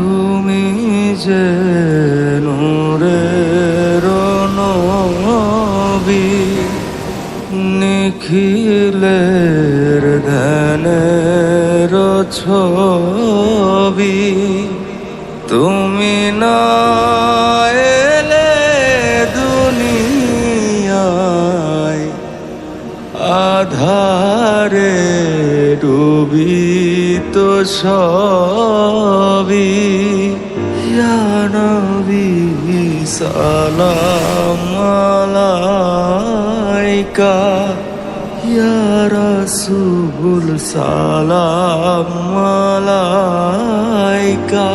তুমি যে নূরের নবী নিখিলের ধ্যানের ছবি। তুমি না এলে দুনিয়ায় আধারে ডুবি তো ইয়া নবী, সালাম আলাইকা। ইয়া রাসূল, সালাম আলাইকা।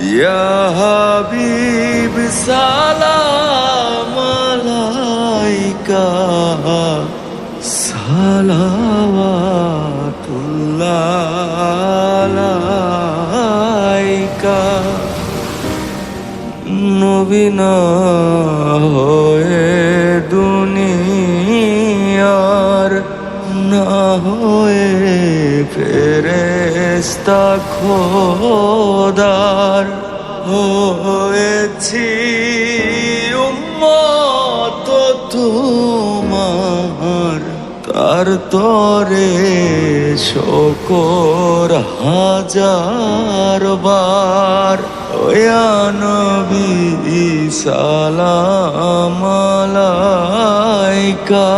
ইয়া হাবিব, সালাম আলাইকা। সালাওয়াতুল্লাহ আলাইকা নবীনা হয়ে দুনিয়ার না হয়ে ফেরেস্তা খোদার হয়েছি উম্মত তোমার তার তরে শোকর হাজার বার। নবী সালাম আলাইকা।